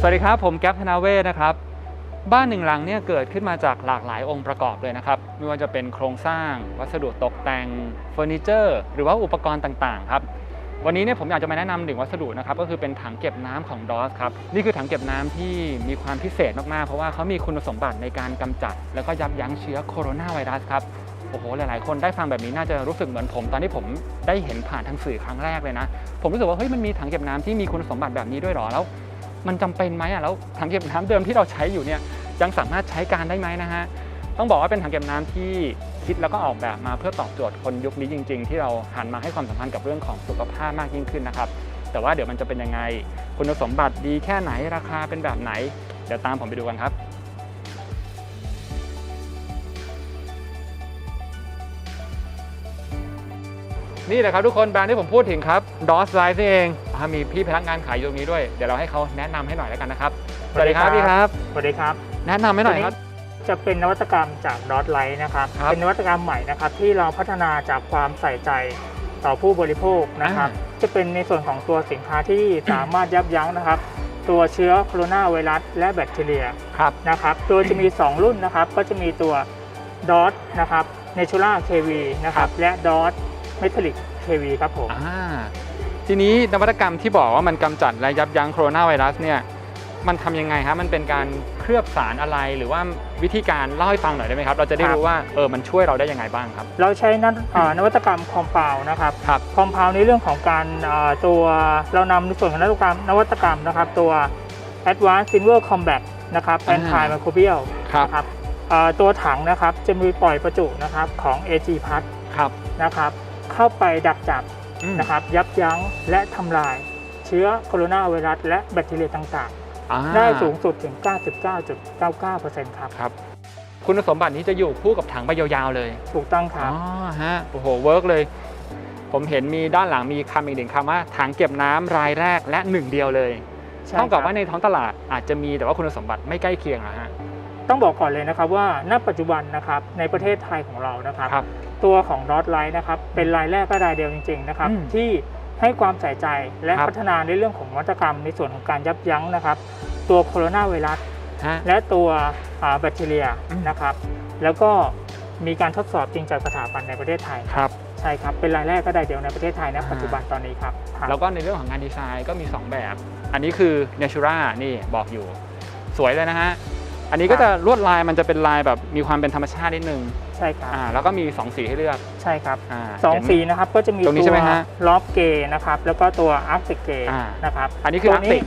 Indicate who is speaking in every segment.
Speaker 1: สวัสดีครับ ผมแก๊ปธนาเวศนะครับ บ้านหนึ่งหลังเนี่ยเกิดขึ้นมาจากหลากหลายองค์ประกอบเลยนะครับ ไม่ว่าจะเป็นโครงสร้าง วัสดุตกแต่งเฟอร์นิเจอร์หรือว่าอุปกรณ์ต่างๆครับวันนี้เนี่ยผมอยากจะมาแนะนำหนึ่งวัสดุนะครับก็คือเป็นถังเก็บน้ำของดอสครับนี่คือถังเก็บน้ำที่มีความพิเศษมากๆ เพราะว่าเขามีคุณสมบัติในการกำจัด แล้วก็ยับยั้งเชื้อโคโรนาไวรัสครับโอ้โหหลายๆ คนได้ฟังแบบนี้น่าจะรู้สึกเหมือนผม ตอนที่ผมได้เห็นผ่านทางสื่อครั้งแรกเลยนะ ผมรู้สึกว่าเฮ้ยมันมีถังเก็บน้ำที่มีคุณสมบัติแบบนี้ด้วยหรอแล้ว มันจำเป็นไหมอะแล้วถังเก็บน้ำเดิมที่เราใช้อยู่เนี่ยยังสามารถใช้การได้ไหมนะฮะต้องบอกว่าเป็นถังเก็บน้ำที่คิดแล้วก็ออกแบบมาเพื่อตอบโจทย์คนยุคนี้จริง ๆ ที่เราหันมาให้ความสำคัญกับเรื่องของสุขภาพมากยิ่งขึ้นนะครับแต่ว่าเดี๋ยวมันจะเป็นยังไง คุณสมบัติดีแค่ไหนราคาเป็นแบบไหน เดี๋ยวตามผมไปดูกันครับ นี่แหละครับทุกคนแบรนด์ที่ผมพูดถึงครับ DOS Life นี่เองอ่ามีพี่พนักงานขายอยู่ตรงนี้ด้วย เดี๋ยวเราให้เขาแนะนำให้หน่อยแล้วกันนะครับ สวัสดีครับพี่ครับ
Speaker 2: สวัสดีครับ
Speaker 1: แนะนำให้หน่อยครับ
Speaker 2: จะเป็นนวัตกรรมจากดอทไลท์นะครับ
Speaker 1: ครับ
Speaker 2: เป็นนวัตกรรมใหม่นะครับที่เราพัฒนาจากความใส่ใจต่อผู้บริโภคนะครับ จะเป็นในส่วนของตัวสินค้าที่ สามารถยับยั้งนะครับ ตัวเชื้อโคโรนาไวรัสและแบคทีเรีย
Speaker 1: ครับ
Speaker 2: นะครับ โดยจะมี 2 รุ่นนะครับ ก็จะมีตัวดอทนะครับเน t ู r a KV นะครับ และดอท เมทัลลิก KV ครับผม
Speaker 1: อ่าทีนี้นวัตกรรมที่บอกว่ามันกำจัดและยับยั้งโคโรนาไวรัสเนี่ยมันทำยังไงครับมันเป็นการเคลือบสารอะไรหรือว่าวิธีการเล่าให้ฟังหน่อยได้ไหมครับ เราจะได้
Speaker 2: ครับ
Speaker 1: รู้ว่าเออมันช่วยเราได้ยังไงบ้างครับ
Speaker 2: เราใช้นอ่านวัตกรรมคอมเพลนะครับ
Speaker 1: ครับ
Speaker 2: คอมเพลในเรื่องของการอ่าตัวเรานำในส่วนของนวัตกรรมนวัตกรรมนะครับ ตัว Advanced Silver Combat นะครับ
Speaker 1: อ่า
Speaker 2: Anti Microbial
Speaker 1: ครับ
Speaker 2: นะครับอ่าตัวถังนะครับจะมีปล่อยประจุนะครับของ AG p a s
Speaker 1: ครับ
Speaker 2: นะครับ เข้าไปดักจับ
Speaker 1: อืม
Speaker 2: นะครับยับยั้งและทำลายเชื้อโคโรนาไวรัสและแบคทีเรียต่าง
Speaker 1: อ่า
Speaker 2: ๆได้สูงสุดถึง 99.99%ครับ
Speaker 1: ครับ คุณสมบัตินี้จะอยู่คู่กับถังไปยาวๆเลย
Speaker 2: ถูกต้องค
Speaker 1: อ๋
Speaker 2: รับ
Speaker 1: อฮะโอ้โหเวิร์กเลย ผมเห็นมีด้านหลังมีคำอีกหนึ่งคำว่าถังเก็บน้ำรายแรกและหนึ่งเดียวเลย
Speaker 2: ใช่
Speaker 1: เท่ากับ
Speaker 2: ครับ
Speaker 1: ว่าในท้องตลาดอาจจะมีแต่ว่าคุณสมบัติไม่ใกล้เคียงอะฮะ
Speaker 2: ต้องบอกก่อนเลยนะครับว่าณปัจจุบันนะครับในประเทศไทยของเรานะครับ
Speaker 1: ครับ
Speaker 2: ตัวของดอทไลท์นะครับเป็นรายแรกและรายเดียวจริงๆนะครับ
Speaker 1: อืม
Speaker 2: ที่ให้ความใส่ใจและ
Speaker 1: ครับ
Speaker 2: พัฒนาในเรื่องของนวัตกรรมในส่วนของการยับยั้งนะครับ ตัวโคโรนาไวรัส
Speaker 1: ฮะ
Speaker 2: และตัวอ่าแบคทีเรีย
Speaker 1: อืม
Speaker 2: นะครับ แล้วก็มีการทดสอบจริงจากสถาบันในประเทศไทย
Speaker 1: ครับ
Speaker 2: ใช่ครับ เป็นรายแรกและรายเดียวในประเทศไทยณปัจจุบันตอนนี้ครับครับ
Speaker 1: แล้วก็ในเรื่องของงานดีไซน์ก็มี 2 แบบ อันนี้คือ Natura นี่บอกอยู่ สวยเลยนะฮะ อันนี้ก็จะลวดลายมันจะเป็นลายแบบมีความเป็นธรรมชาตินิดนึง
Speaker 2: ใช่ครับ
Speaker 1: อ่าแล้วก็มี 2 สีให้เลือก
Speaker 2: ใช่ครับ
Speaker 1: อ่า
Speaker 2: สอง
Speaker 1: เห็น
Speaker 2: สีนะครับก็จะมี
Speaker 1: ตรงนี้
Speaker 2: ตั
Speaker 1: ใช่
Speaker 2: ว
Speaker 1: ไหมฮะ
Speaker 2: ล็อบเกย์นะครับแล้วก็ตัวอาร์ติเกย์
Speaker 1: อ่า
Speaker 2: นะครับ
Speaker 1: อันนี้คือ
Speaker 2: ตัว
Speaker 1: อาร์ติก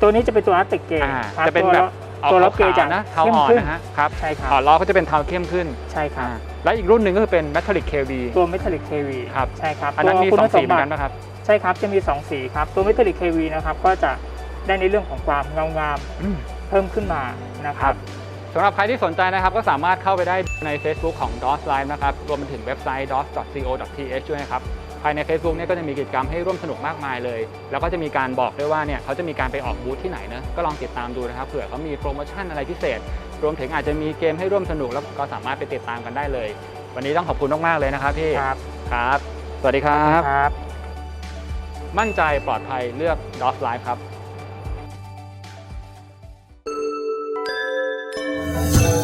Speaker 2: ตัวนี้จะเป็นตัวอาร์ติเกย์
Speaker 1: อ่า
Speaker 2: ครับ
Speaker 1: จะเป็น
Speaker 2: ตัว
Speaker 1: แบบออก
Speaker 2: ตัวล็อบเก
Speaker 1: ขาว
Speaker 2: ย์จะ
Speaker 1: ๆนะเทาอ่อน
Speaker 2: เข้มขึ้น
Speaker 1: นะฮะครับ
Speaker 2: ใช่ครับ
Speaker 1: อ๋อล้อก็จะเป็นเทาเข้มขึ้น
Speaker 2: ใช่ครับ
Speaker 1: อ่าและอีกรุ่นหนึ่งก็คือเป็น Metallic KV
Speaker 2: ตัว Metallic KV
Speaker 1: ครับ
Speaker 2: ใช่ครับ
Speaker 1: อันนั้นมี
Speaker 2: ตัว
Speaker 1: สองสีเหมือน
Speaker 2: บั
Speaker 1: กันนะครับ
Speaker 2: ใช่ครับจะมี 2 สีครับตัว Metallic KV นะครับก็จะได้ในเรื่องของความเงางาม
Speaker 1: อืม
Speaker 2: เพิ่มขึ้นมานะครับ
Speaker 1: สำหรับใครที่สนใจนะครับก็สามารถเข้าไปได้ใน Facebook ของ DOS Live นะครับรวมไปถึงเว็บไซต์ dos.co.th ด้วยนะครับภายใน Facebook เนี่ยก็จะมีกิจกรรมให้ร่วมสนุกมากมายเลย แล้วก็จะมีการบอกด้วยว่าเนี่ยเขาจะมีการไปออกบูธที่ไหนนะก็ลองติดตามดูนะครับเผื่อเขามีโปรโมชั่นอะไรพิเศษ รวมถึงอาจจะมีเกมให้ร่วมสนุกแล้วก็สามารถไปติดตามกันได้เลย วันนี้ต้องขอบคุณมากๆเลยนะครับพี่
Speaker 2: ครับ
Speaker 1: ครับ สวัสดีครับ
Speaker 2: ครับ
Speaker 1: มั่นใจปลอดภัยเลือก DOS Live ครับ Thank you.